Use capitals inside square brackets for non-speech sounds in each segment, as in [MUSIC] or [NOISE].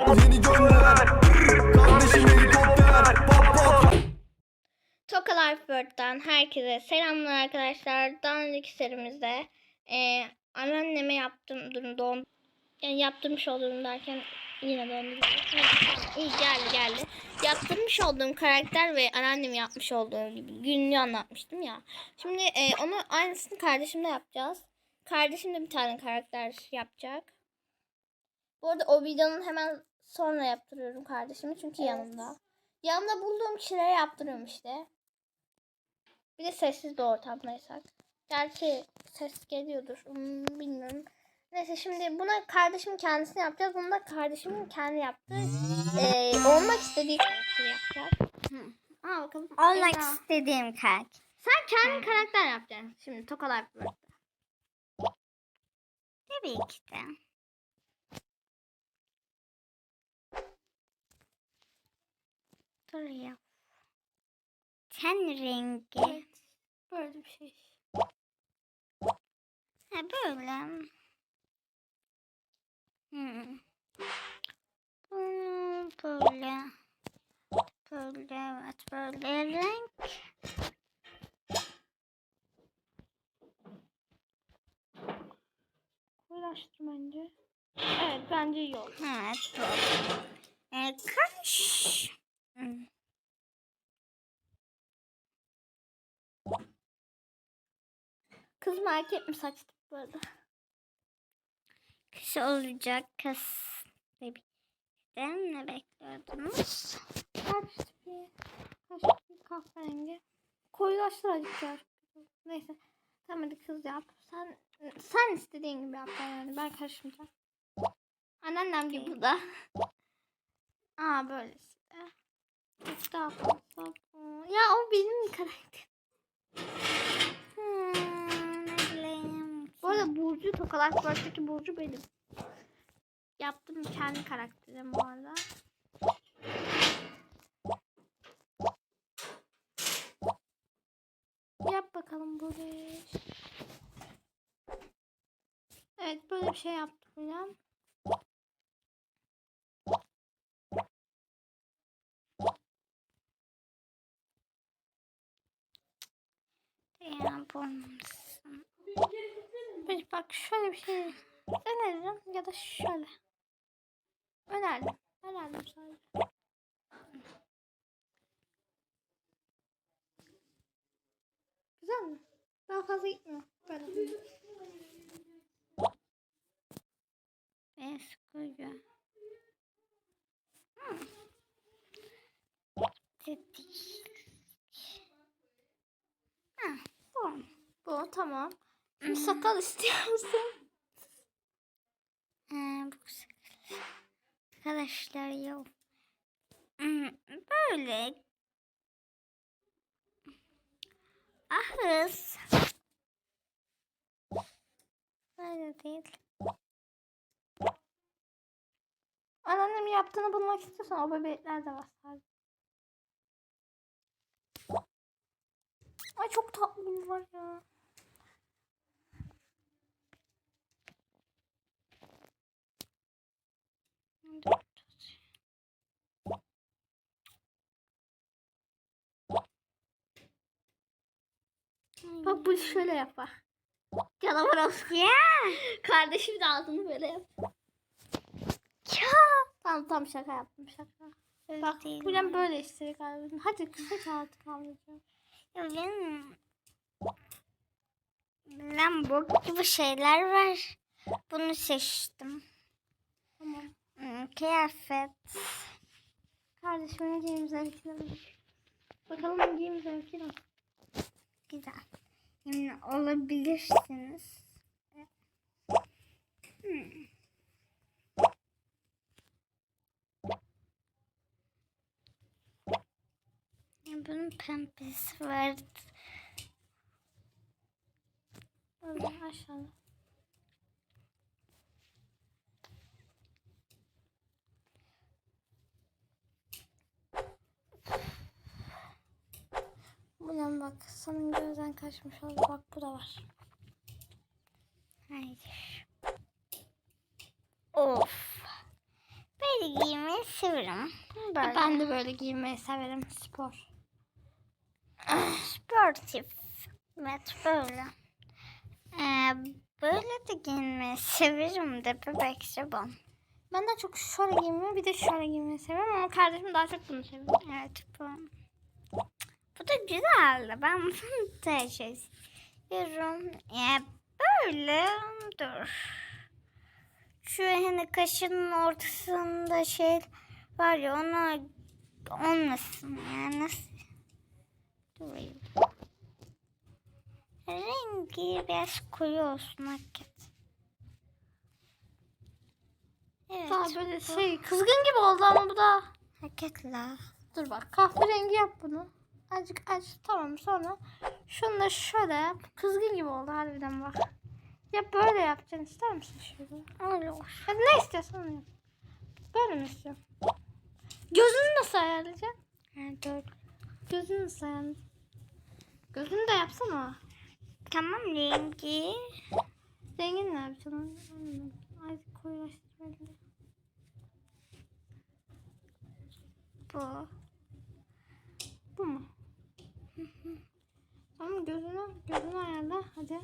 Yeni Toka Life herkese selamlar arkadaşlar. Daha önceki serimizde e, anneanneme yaptım dur- doğum yani yaptırmış olduğum derken yine doğum İyi geldi geldi. Yaptırmış olduğum karakter ve anneannem yapmış olduğu gibi günlüğü anlatmıştım ya. Şimdi e, onu aynısını kardeşimle yapacağız. Kardeşim de bir tane karakter yapacak. Bu arada o videonun hemen sonra yaptırıyorum kardeşimi çünkü yanımda. Yanımda bulduğum kişilere yaptırıyorum işte. Bir de sessiz de ortamdaysak. Gerçi ses geliyordur. Hmm, bilmiyorum. Neyse şimdi buna kardeşim kendisini yapacağız. Bunu da kardeşimin kendi yaptığı eee, olmak istediği karakteri yapacağız. Hı. Aa bakalım. Olmak Eda. istediğim kalp. Sen kendi karakter yapacaksın. Şimdi tokalar böyle. Tabii ki de. Dur ya. Ten rengi. Evet. Böyle bir şey. Ha böyle. Hmm. Bunu böyle. Böyle evet böyle renk. Uğraştır bence. Evet bence iyi oldu. Evet böyle. Ee, kaş. Hmm. Kız mı erkek mi saç tipi bu arada? Kış olacak kız. Bebekten ne bekliyordunuz? Saç tipi. Kaş tipi kahverengi. Koyulaştır azıcık ya. Neyse. Tamam hadi kız yap. Sen sen istediğin gibi yap yani. Ben karışmayacağım. Anneannem gibi bu da. Aa böyle işte. Çok daha fazla. bu. Ya o benim karakterim. Hmm. Bu arada Burcu Tokalar Birth'teki Burcu benim. Yaptım kendi karakterim bu arada. Yap bakalım böyle. Evet böyle bir şey yaptım. Ya bulmuşsun. Bir bak şöyle bir şey öneririm ya da şöyle. Önerdim. Önerdim sadece. Güzel mi? Daha fazla gitmiyor. Böyle. Eskoca. Dedik. Ha. Bu tamam. Sakal istiyor musun? Ee, bu sakal. Arkadaşlar yok. Hmm, Böyle. Ahız. Böyle değil. Anneannemin yaptığını bulmak istiyorsan o bebekler de var sadece. Ay çok tatlı var ya. Bak bu şöyle yapar. Canavar olsun. Ya. Kardeşim de ağzını böyle yap. Ya. Tamam tamam şaka yaptım şaka. Öyle Bak değil böyle istedik galiba. Hadi kısa artık anlayacağım. Ya benim... Lan bok gibi şeyler var. Bunu seçtim. Tamam. Hmm, kıyafet. Kardeşimin giyim zevkine bak. Bakalım giyim zevki nasıl? Güzel. Emin olabilirsiniz. Hmm. Bunun pembesi vardı. Aşağıda. Bulem bak senin gözden kaçmış oldu. Bak bu da var. Hayır. Of. Böyle giymeyi severim. Böyle. Ben de böyle giymeyi severim. Spor. Sportif. Evet böyle. Ee, böyle de giyinmeyi severim de bebekçe bu. Ben daha çok şöyle giymeyi bir de şöyle giymeyi seviyorum ama kardeşim daha çok bunu seviyor. Evet bu. Bu da güzeldi. Ben bunu [LAUGHS] tercih ediyorum. Ee, böyle dur. Şu hani kaşının ortasında şey var ya ona olmasın yani nasıl durayım. Rengi biraz koyu olsun hakikaten. Evet. Daha böyle şey kızgın gibi oldu ama bu da. Hakikaten. Dur bak kahverengi yap bunu. Azıcık aç tamam sonra şunu da şöyle yap. Kızgın gibi oldu harbiden bak. Ya böyle yapacaksın ister misin şöyle? Olur. Ya ne istiyorsan onu yap. Böyle mi istiyorsun? Gözünü nasıl ayarlayacaksın? Ha, dur. Gözünü nasıl ayarlayacaksın? Gözünü de yapsana. Tamam rengi. Rengini ne yapacaksın? Azıcık koyulaştırmalıyım. Bu. Bu mu? Tamam gözünü, gözünü ayarla hadi.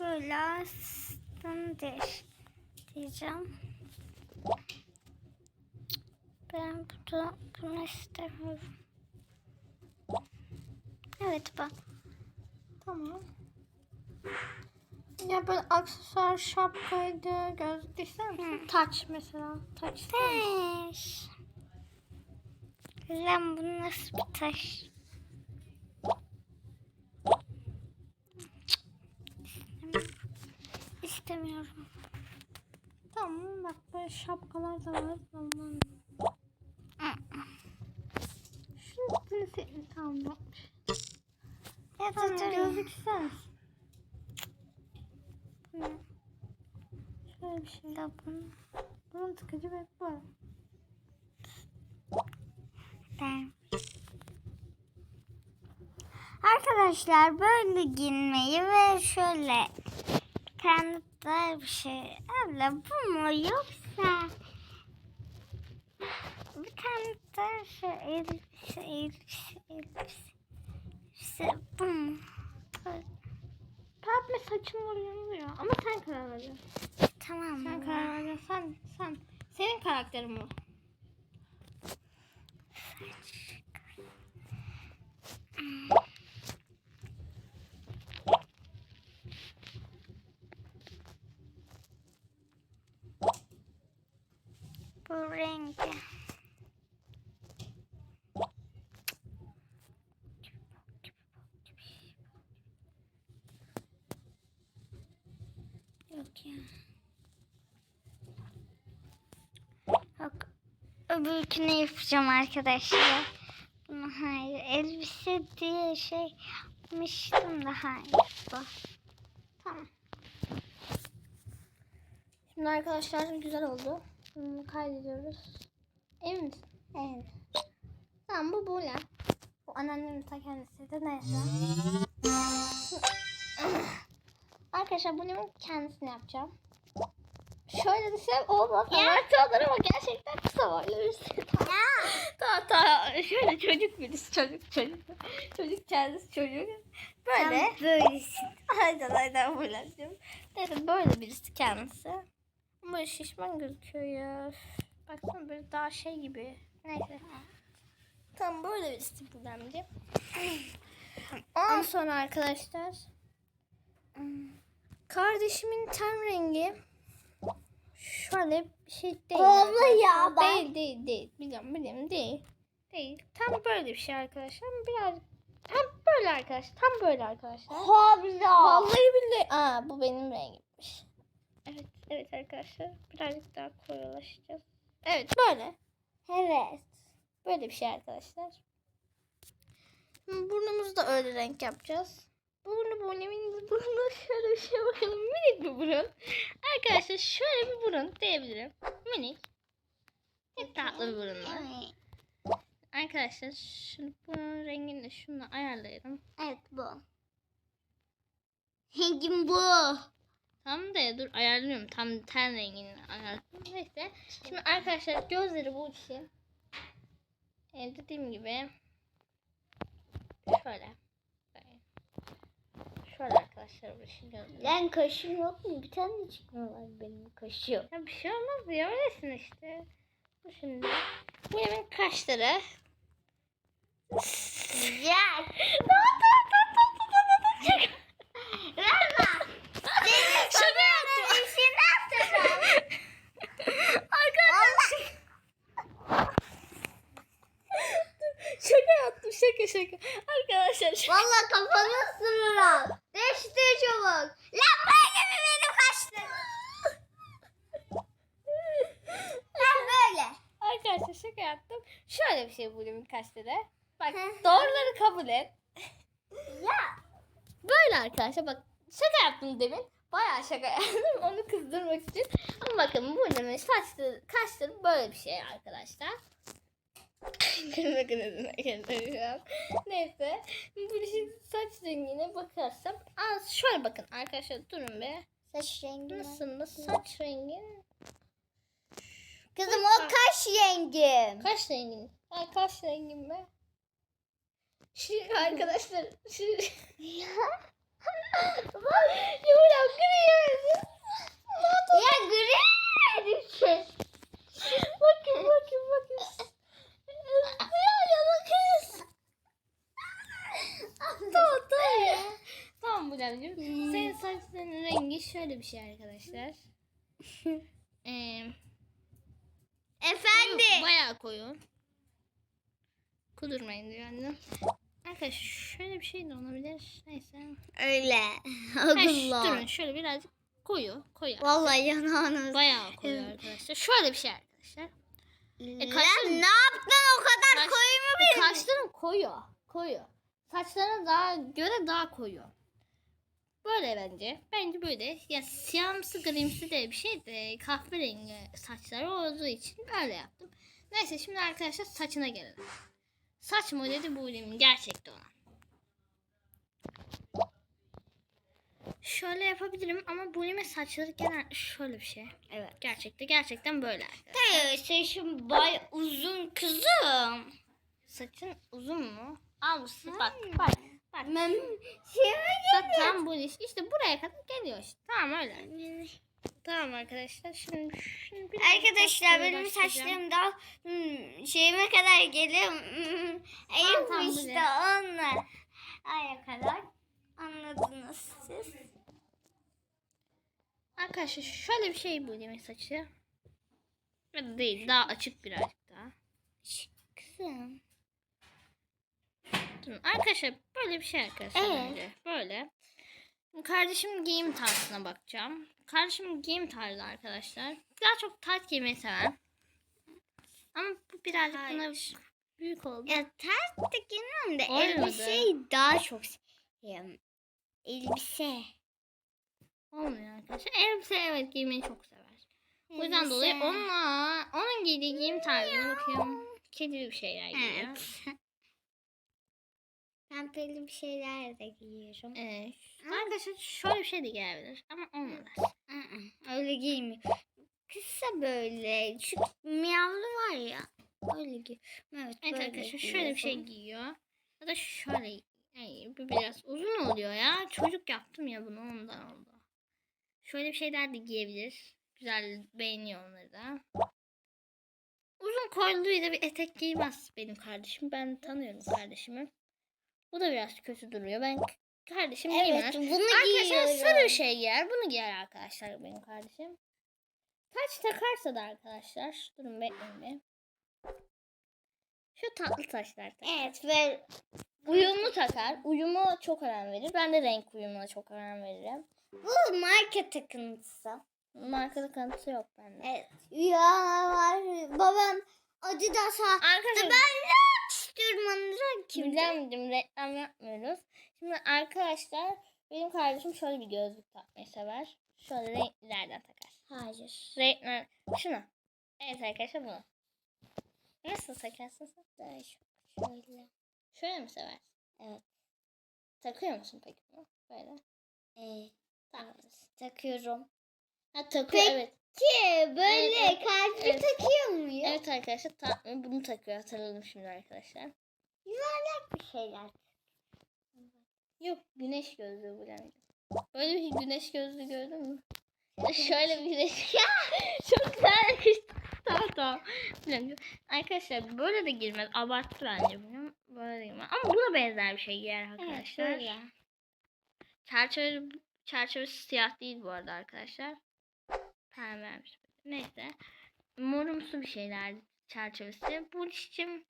Böyle aslında diyeceğim. Ben bunu, bunu istemiyorum. Evet bak. Tamam. Ya böyle aksesuar, şapkaydı, gözlük misin? Taç mesela. Taç? Taş. Lan bu nasıl bir taş? İstemiyorum. Tamam bak böyle şapkalar da var. Tamam. Şunu bunu tamam da Tamam gözlük ister misin? Şöyle bir şey. da bunu. Bunun tıkıcı ve böyle. Ben. Arkadaşlar böyle giyinmeyi ve şöyle kendi bir şey. Abla bu mu yoksa bir tane daha şu elbise elbise elbise. İşte bu mu? Pembe saçım oluyor ama sen karar vereceksin. Tamam Sen karar vereceksin. Sen, sen. Senin karakterin. Bu rengi. Yok ya. Yok. Öbürkünü yapacağım arkadaşlar. Bunu hayır. Elbise diye şey yapmıştım da hayır. Bu. Tamam. Şimdi arkadaşlar güzel oldu. Bunu kaydediyoruz. Emin misin? Evet. Tamam bu böyle. Bu anneannemin ta kendisiydi. Neyse. [LAUGHS] arkadaşlar bunun kendisini yapacağım. Şöyle desem olmaz. Abartı olur ama gerçekten kısa var. birisi. Tamam tamam. Şöyle çocuk birisi çocuk çocuk. Çocuk kendisi çocuk. Böyle. Sen böylesin. Aynen aynen böyle. Neyse böyle birisi kendisi. Ama şişman gözüküyor ya. Baksana böyle daha şey gibi. Neyse. Tam böyle birisi problemci. Ondan sonra arkadaşlar. Kardeşimin ten rengi şöyle bir şey değil. Oldu ya bak. Değil değil değil. Biliyorum biliyorum değil. Değil. Tam böyle bir şey arkadaşlar. Biraz tam böyle arkadaşlar. Tam böyle arkadaşlar. Habla. Vallahi billahi. Aa bu benim rengimmiş. Evet, evet arkadaşlar. Birazcık daha koyulaşacağız. Evet böyle. Evet. Böyle bir şey arkadaşlar. Burnumuzu da öyle renk yapacağız. Burnu burnumun burnu şöyle bir şey bakalım. Minik bir burun. Arkadaşlar şöyle bir burun diyebilirim. Minik. Çok tatlı bir burun var. Evet. Arkadaşlar şunu bunun rengini de şunu ayarlayalım. Evet bu. Rengim bu. Tam da dur ayarlıyorum. Tam ten rengini ayarlıyorum. Neyse. Şimdi arkadaşlar gözleri bu için. Ee, dediğim gibi şöyle. Şöyle arkadaşlar gözleri. Lan kaşım yok mu? Bir tane çıkmıyorlar benim kaşım. Ya bir şey olmaz ya [LAUGHS] öylesin işte. Bu şimdi. Benim kaşları. Ya. Verme. Şaka yaptım. İşini yaptım. Arkadaşlar. şaka yaptım şaka şaka. Arkadaşlar şaka. Valla kafanı ısırırım. Değiştir çabuk. Lan böyle mi benim kaşlarım? Ben böyle. Arkadaşlar şaka yaptım. Şöyle bir şey bulayım kaşları. Bak Hı hı. doğruları kabul et. Ya. Böyle arkadaşlar bak şaka yaptım demin. Bayağı şaka yaptım [LAUGHS] onu kızdırmak için. Ama bakın bu demin saçları, kaşları böyle bir şey arkadaşlar. Şu an. Neyse. Bu işin saç rengine bakarsam. Aa, şöyle bakın arkadaşlar durun be. Saç rengi Nasıl nasıl saç rengi? Kızım o kaş rengim. Kaş rengin? Ay kaş rengim be. Şu arkadaşlar şu [LAUGHS] Bak Yumurta kırıyor. ya gri şey. bakın bakın bakın. Kız. tamam tamam ya. Tamam Bulemciğim. Senin saçlarının rengi şöyle bir şey arkadaşlar. [LAUGHS] Ee, Efendi. Bayağı koyu. Kudurmayın diyor annem. Arkadaşlar şöyle bir şey de olabilir. Neyse. Öyle. Ş- durun şöyle birazcık koyu. Koyu. Vallahi yanağınız. Bayağı koyu arkadaşlar. Şöyle bir şey arkadaşlar. E, kaşın- ne yaptın o kadar Kaş- koyu mu E, benim? kaşların koyu. Koyu. Saçlarına daha göre daha koyu. Böyle bence. Bence böyle. Ya siyahımsı grimsi de bir şey de kahverengi saçları olduğu için öyle yaptım. Neyse şimdi arkadaşlar saçına gelelim. Saç modeli bu ürünün gerçekte olan. Şöyle yapabilirim ama bu ürünün saçları genel şöyle bir şey. Evet. Gerçekte gerçekten böyle. Hayır saçım bay uzun kızım. Saçın uzun mu? Al bu bak bak. Bak. Ben şey Bak tam bu iş. İşte buraya kadar geliyor işte. Tamam öyle. Tamam arkadaşlar. Şimdi, şimdi Arkadaşlar benim başlayacağım. saçlarım daha hmm, şeyime kadar geliyor. Hmm, Elim tamam, işte onunla. Aya kadar. Anladınız siz. Arkadaşlar şöyle bir şey bu demek saçı. Ya da değil daha açık birazcık daha. Durun. Arkadaşlar böyle bir şey arkadaşlar Evet. bence. Böyle. Kardeşim giyim tarzına bakacağım. Kardeşim giyim tarzı arkadaşlar. Daha çok tayt giymeyi seven. Ama bu birazcık buna büyük oldu. Ya ters de giymem de Olmadı. elbiseyi daha çok seviyorum. Elbise. Olmuyor arkadaşlar. Elbise evet giymeyi çok sever. O yüzden Elbise. dolayı onunla onun giydiği giyim tarzına bakıyorum. Kedi bir şeyler giyiyor. Evet. [LAUGHS] Ben belli bir şeyler de giyiyorum. Evet. Arkadaşlar şöyle bir şey de gelebilir ama olmadı. Öyle giymiyor. Kısa böyle. Şu miyavlı var ya. Öyle giy. Evet, Evet böyle arkadaşlar şöyle bir şey giyiyor. Ya da şöyle bu biraz uzun oluyor ya. Çocuk yaptım ya bunu ondan oldu. Şöyle bir şeyler de giyebilir. Güzel beğeniyor onları da. Uzun kolluyla bir etek giymez benim kardeşim. Ben tanıyorum kardeşimi. Bu da biraz kötü duruyor. Ben kardeşim Evet giymez. bunu Arkadaşlar sarı şey giyer. Bunu giyer arkadaşlar benim kardeşim. Taç takarsa da arkadaşlar. Durun bekleyin bir. Şu tatlı taşlar takar. Evet ve Uyumlu takar. Uyumu çok önem verir. Ben de renk uyumuna çok önem veririm. Bu marka takıntısı. Markalı kanıtı yok bende. Evet. Ya var. Babam Adidas'a Arkadaşlar ben Lux tırmandıran kimdi? Bilemedim reklam yapmıyoruz. Şimdi arkadaşlar benim kardeşim şöyle bir gözlük takmayı sever. Şöyle renklilerden takar. Hayır. Renkler şunu. Evet arkadaşlar bunu. Nasıl takarsın sen? Şöyle. Şöyle mi seversin? Evet. Takıyor musun peki bunu? Böyle. Ee, Tamam. takıyorum. Ha takıyor Peki. evet. Ki böyle Evet, kalpli evet. takıyor muyum? Evet arkadaşlar takmıyor. Bunu takıyor. Hatırladım şimdi arkadaşlar. Bir şeyler. Yok güneş gözlüğü bu yani. Böyle bir güneş gözlüğü gördün mü? Şöyle bir güneş. [LAUGHS] Ya çok güzel yakıştı. tamam tamam. Bilmiyorum. Arkadaşlar böyle de girmez. Abarttı bence bunu. Böyle de girmez. Ama buna benzer bir şey giyer arkadaşlar. Evet böyle. Çerçeve, çerçevesi siyah değil bu arada arkadaşlar. Pembe vermiş. Neyse. Morumsu bir şeyler çerçevesi. Bu için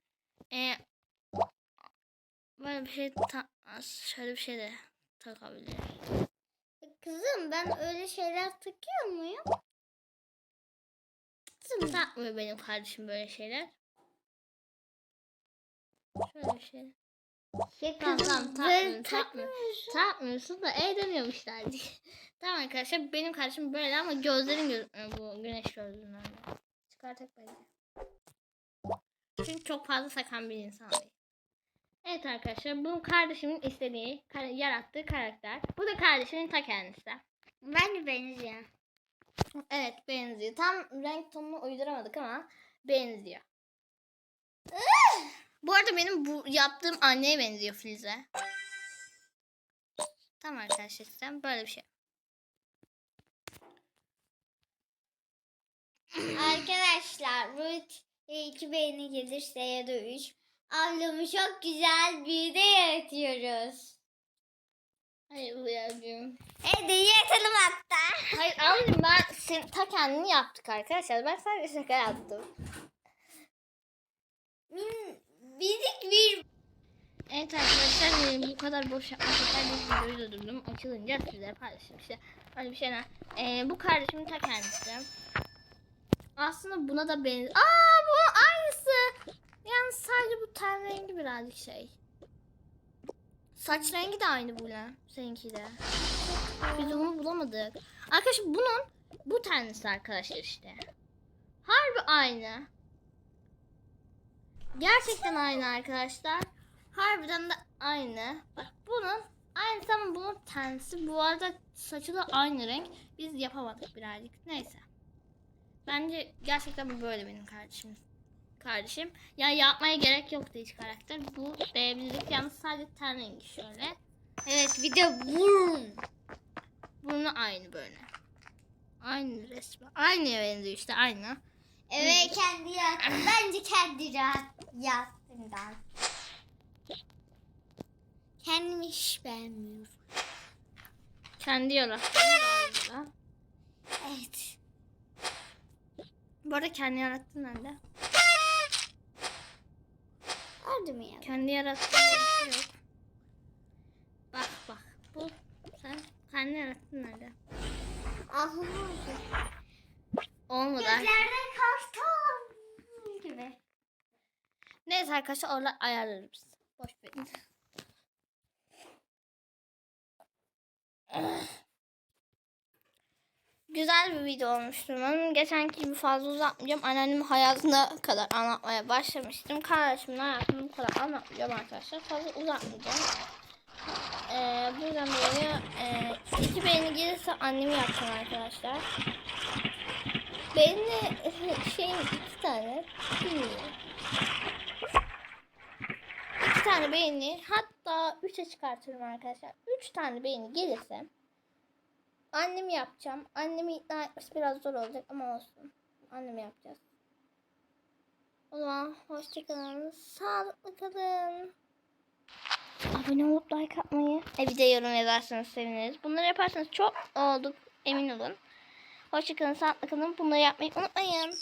e, böyle bir şey şöyle bir şey de takabilir. Kızım ben öyle şeyler takıyor muyum? Kızım takmıyor benim kardeşim böyle şeyler. Şöyle bir şey. Tamam, böyle takmıyorum, takmıyorum. takmıyorsun. Da eğleniyormuşlar diye. [LAUGHS] tamam arkadaşlar benim kardeşim böyle ama gözlerin gözükmüyor bu güneş gözlüğünden de. Çıkartak bence. Çünkü çok fazla sakan bir insan değil. Evet arkadaşlar bu kardeşimin istediği, kar- yarattığı karakter. Bu da kardeşimin ta kendisi. Ben de benziyor. Evet benziyor. Tam renk tonunu uyduramadık ama benziyor. Bu arada benim bu yaptığım anneye benziyor Filiz'e. Tamam arkadaşlar işte böyle bir şey. Arkadaşlar bu iki beğeni gelirse ya da üç. Ablamı çok güzel bir de yaratıyoruz. Hayır Uyar'cığım. Hadi yatalım hatta. Hayır abicim ben sen, ta kendini yaptık arkadaşlar. Ben sadece şaka yaptım. Min, bir Evet arkadaşlar e, bu kadar boş yapmak yeter videoyu durdurdum. Açılınca size paylaşayım işte. Öyle bir şeyler. E, bu kardeşimin ta kendisi. Aslında buna da benziyor. Aa bu aynısı. Yani sadece bu ten rengi birazcık şey. Saç rengi de aynı bu lan. Seninki de. Biz onu bulamadık. Arkadaşlar bunun bu tenlisi arkadaşlar işte. Harbi aynı. Gerçekten aynı arkadaşlar. Harbiden de aynı. Bak bunun aynı ama bunun tensi. Bu arada saçı da aynı renk. Biz yapamadık birazcık. Neyse. Bence gerçekten bu böyle benim kardeşim. Kardeşim. Ya yapmaya gerek yoktu hiç karakter. Bu değebilirlik yalnız sadece ten rengi şöyle. Evet bir de burun. Burnu aynı böyle. Aynı resmi. Aynıya benziyor işte aynı. Evet kendi yarattı. Bence kendi rahat yaptığından. Kendimi hiç beğenmiyorum. Kendi yarattı. galiba. Evet. Bu arada kendi yarattın nerede? Orada mı ya? Kendi yarattığın bir şey yok. Bak bak. Bu sen kendi yarattın? Ahım oldu. Olmadı. Gözlerden kartal gibi. Neyse arkadaşlar orada ayarlarız. Boş verin. Güzel bir video olmuştu umarım. Geçenki gibi fazla uzatmayacağım. Anneannemin hayatına kadar anlatmaya başlamıştım. Kardeşimin hayatını bu kadar anlatmayacağım arkadaşlar. Fazla uzatmayacağım. Ee, buradan dolayı e, iki beğeni gelirse annemi yapacağım arkadaşlar. Beğeni şeyin iki tane. Bilmiyorum. İki tane beğeni hatta üçe çıkartıyorum arkadaşlar. Üç tane beğeni gelirse annemi yapacağım. Annemi ikna etmesi biraz zor olacak ama olsun. Annemi yapacağız. O zaman hoşçakalın. Sağlıklı kalın. Abone olup like atmayı. E bir de yorum yazarsanız seviniriz. Bunları yaparsanız çok olduk emin olun. Hoşçakalın, sağlıklı kalın. Bunları yapmayı unutmayın.